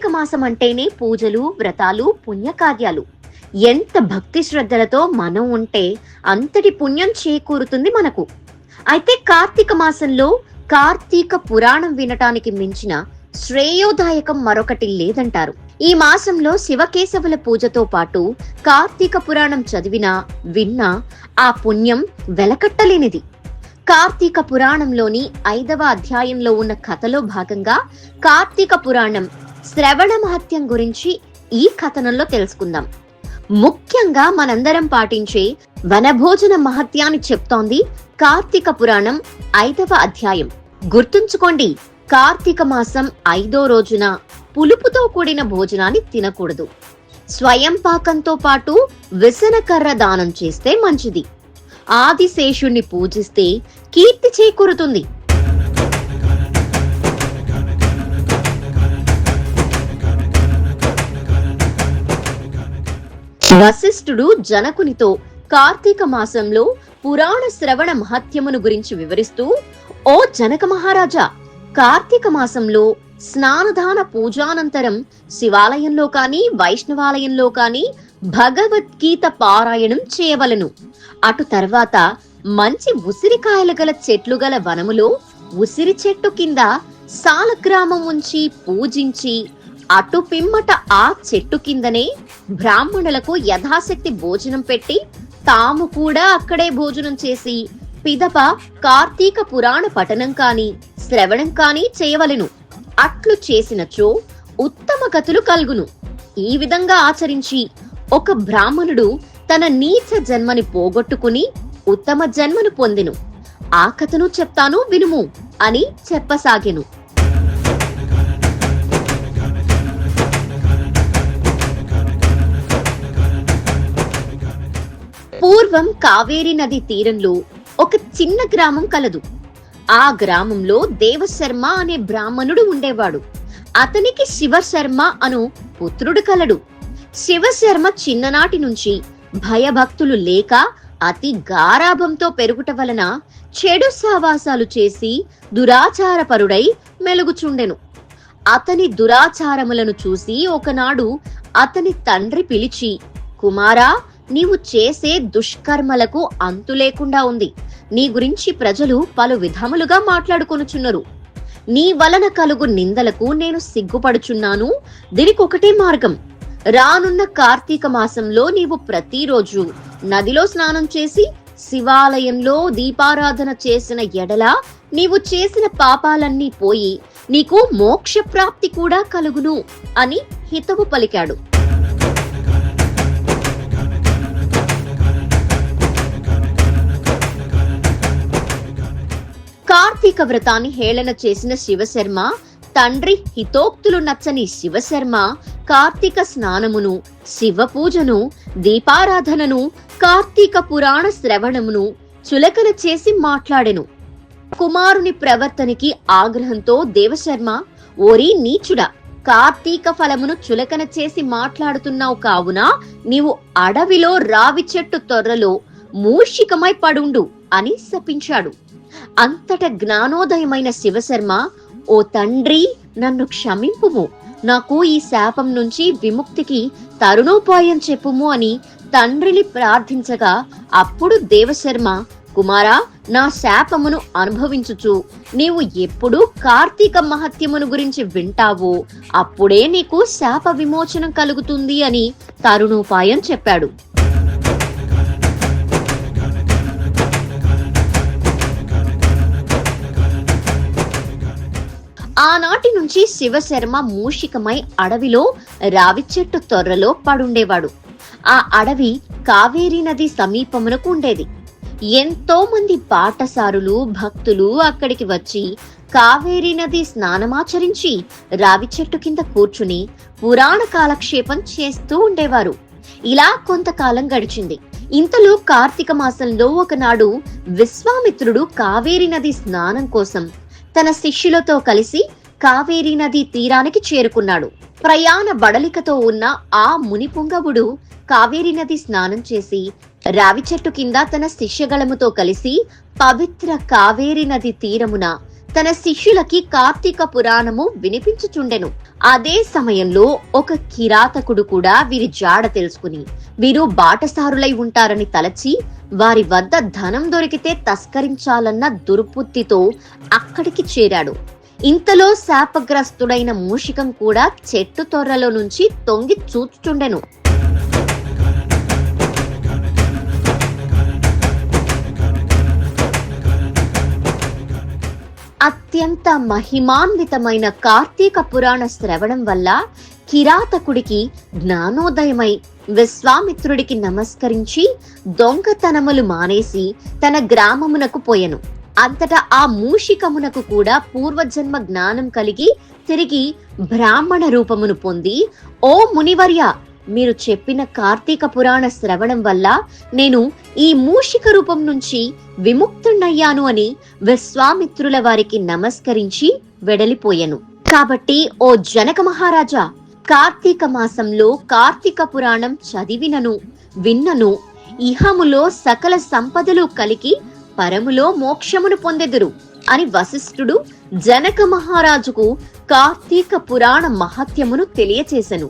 కార్తీక మాసం అంటేనే పూజలు వ్రతాలు పుణ్యకార్యాలు. ఎంత భక్తి శ్రద్ధలతో మనం ఉంటే అంతటి పుణ్యం చేకూరుతుంది మనకు. అయితే కార్తీక మాసంలో కార్తీక పురాణం వినటానికి మించిన శ్రేయోదాయకం మరొకటి లేదంటారు. ఈ మాసంలో శివకేశవుల పూజతో పాటు కార్తీక పురాణం చదివినా విన్నా ఆ పుణ్యం వెలకట్టలేనిది. కార్తీక పురాణంలోని ఐదవ అధ్యాయంలో ఉన్న కథలో భాగంగా కార్తీక పురాణం శ్రవణ మహత్యం గురించి ఈ కథనంలో తెలుసుకుందాం. ముఖ్యంగా మనందరం పాటించే వనభోజన మహత్యాన్ని చెప్తోంది కార్తీక పురాణం ఐదవ అధ్యాయం. గుర్తుంచుకోండి కార్తీక మాసం ఐదో రోజున పులుపుతో కూడిన భోజనాన్ని తినకూడదు. స్వయం పాకంతో పాటు విసనకర్ర దానం చేస్తే మంచిది. ఆదిశేషుణ్ణి పూజిస్తే కీర్తి చేకూరుతుంది. వశిష్ఠుడు జనకునితో కార్తీక మాసంలో పురాణ శ్రవణ మహత్యమును గురించి వివరిస్తూ ఓ జనక మహారాజా కార్తీక మాసంలో స్నానదాన పూజానంతరం శివాలయంలో కాని వైష్ణవాలయంలో కాని భగవద్గీత పారాయణం చేయవలను. అటు తర్వాత మంచి ఉసిరికాయలు గల చెట్లు గల వనములో ఉసిరి చెట్టు కింద సాలగ్రామం ఉంచి పూజించి అటు పిమ్మట ఆ చెట్టు కిందనే బ్రాహ్మణులకు యథాశక్తి భోజనం పెట్టి తాము కూడా అక్కడే భోజనం చేసి పిదప కార్తీక పురాణ పఠనం కాని శ్రవణం కాని చేయవలెను. అట్లు చేసినచో ఉత్తమ గతులు కలుగును. ఈ విధంగా ఆచరించి ఒక బ్రాహ్మణుడు తన నీచ జన్మని పోగొట్టుకుని ఉత్తమ జన్మను పొందెను. ఆ కథను చెప్తాను వినుము అని చెప్పసాగెను. పూర్వం కావేరి నది తీరంలో ఒక చిన్న గ్రామం కలదు. ఆ గ్రామంలో దేవశర్మ అనే బ్రాహ్మణుడు ఉండేవాడు. అతనికి శివశర్మ అను పుత్రుడు కలడు. శివశర్మ చిన్ననాటి నుంచి భయభక్తులు లేక అతి గారాభంతో పెరుగుట వలన చెడు సావాసాలు చేసి దురాచారపరుడై మెలుగుచుండెను. అతని దురాచారములను చూసి ఒకనాడు అతని తండ్రి పిలిచి కుమారా నీవు చేసే దుష్కర్మలకు అంతు లేకుండా ఉంది. నీ గురించి ప్రజలు పలు విధములుగా మాట్లాడుకొనుచున్నారు. నీ వలన కలుగు నిందలకు నేను సిగ్గుపడుచున్నాను. దీనికి ఒకటే మార్గం. రానున్న కార్తీక మాసంలో నీవు ప్రతిరోజు నదిలో స్నానం చేసి శివాలయంలో దీపారాధన చేసిన ఎడల నీవు చేసిన పాపాలన్నీ పోయి నీకు మోక్ష ప్రాప్తి కూడా కలుగును అని హితవు పలికాడు. కార్తీక వ్రతాన్ని హేళన చేసిన శివశర్మ తండ్రి హితోక్తులు నచ్చని శివశర్మ కార్తీక స్నానమును శివ పూజను దీపారాధనను కార్తీక పురాణ శ్రవణమును చులకన చేసి మాట్లాడెను. కుమారుని ప్రవర్తనకి ఆగ్రహంతో దేవశర్మ ఓరి నీచుడా కార్తీక ఫలమును చులకన చేసి మాట్లాడుతున్నావు కావున నీవు అడవిలో రావి చెట్టు తొర్రలో మూషికమై పడుండు అని శపించాడు. అంతట జ్ఞానోదయమైన శివశర్మ ఓ తండ్రి నన్ను క్షమింపుము. నాకు ఈ శాపం నుంచి విముక్తికి తరుణోపాయం చెప్పుము అని తండ్రిని ప్రార్థించగా అప్పుడు దేవశర్మ కుమారా నా శాపమును అనుభవించుచు. నీవు ఎప్పుడు కార్తీక మహత్యమును గురించి వింటావో. అప్పుడే నీకు శాప విమోచనం కలుగుతుంది అని తరుణోపాయం చెప్పాడు. ఆనాటి నుంచి శివశర్మ మూషికమై అడవిలో రావి చెట్టు తొర్రలో పడుండేవాడు. ఆ అడవి కావేరీ నది సమీపమునకు ఉండేది. ఎంతో మంది పాటసారులు భక్తులు అక్కడికి వచ్చి కావేరీ నది స్నానమాచరించి రావి చెట్టు కింద కూర్చుని పురాణ కాలక్షేపం చేస్తూ ఉండేవారు. ఇలా కొంతకాలం గడిచింది. ఇంతలో కార్తీక మాసంలో ఒకనాడు విశ్వామిత్రుడు కావేరీ నది స్నానం కోసం తన శిష్యులతో కలిసి కావేరీ నది తీరానికి చేరుకున్నాడు. ప్రయాణ బడలికతో ఉన్న ఆ మునిపుంగవుడు కావేరీ నది స్నానం చేసి రావి చెట్టు కింద తన శిష్యగళముతో కలిసి పవిత్ర కావేరీ నది తీరమున తన శిష్యులకి కార్తీక పురాణము వినిపించుచుండెను. అదే సమయంలో ఒక కిరాతకుడు కూడా వీరి జాడ తెలుసుకుని వీరు బాటసారులై ఉంటారని తలచి వారి వద్ద ధనం దొరికితే తస్కరించాలన్న దుర్బుద్ధితో అక్కడికి చేరాడు. ఇంతలో శాపగ్రస్తుడైన మూషికం కూడా చెట్టు తొర్రలో నుంచి తొంగి చూచుచుండెను. అత్యంత మహిమాన్వితమైన కార్తీక పురాణ శ్రవణం వల్ల కిరాతకుడికి జ్ఞానోదయమై విశ్వామిత్రుడికి నమస్కరించి దొంగతనములు మానేసి తన గ్రామమునకు పోయెను. అంతటా ఆ మూషికమునకు కూడా పూర్వజన్మ జ్ఞానం కలిగి తిరిగి బ్రాహ్మణ రూపమును పొంది ఓ మునివర్య మీరు చెప్పిన కార్తీక పురాణ శ్రవణం వల్ల నేను ఈ మూషిక రూపం నుంచి విముక్తుణ్ణయ్యాను అని విశ్వామిత్రుల వారికి నమస్కరించి వెడలిపోయాను. కాబట్టి ఓ జనక మహారాజా కార్తీక మాసంలో కార్తీక పురాణం చదివినను విన్నను. ఇహములో సకల సంపదలు కలిగి పరములో మోక్షమును పొందెదురు అని వశిష్ఠుడు జనక మహారాజుకు కార్తీక పురాణ మహత్యమును తెలియచేశను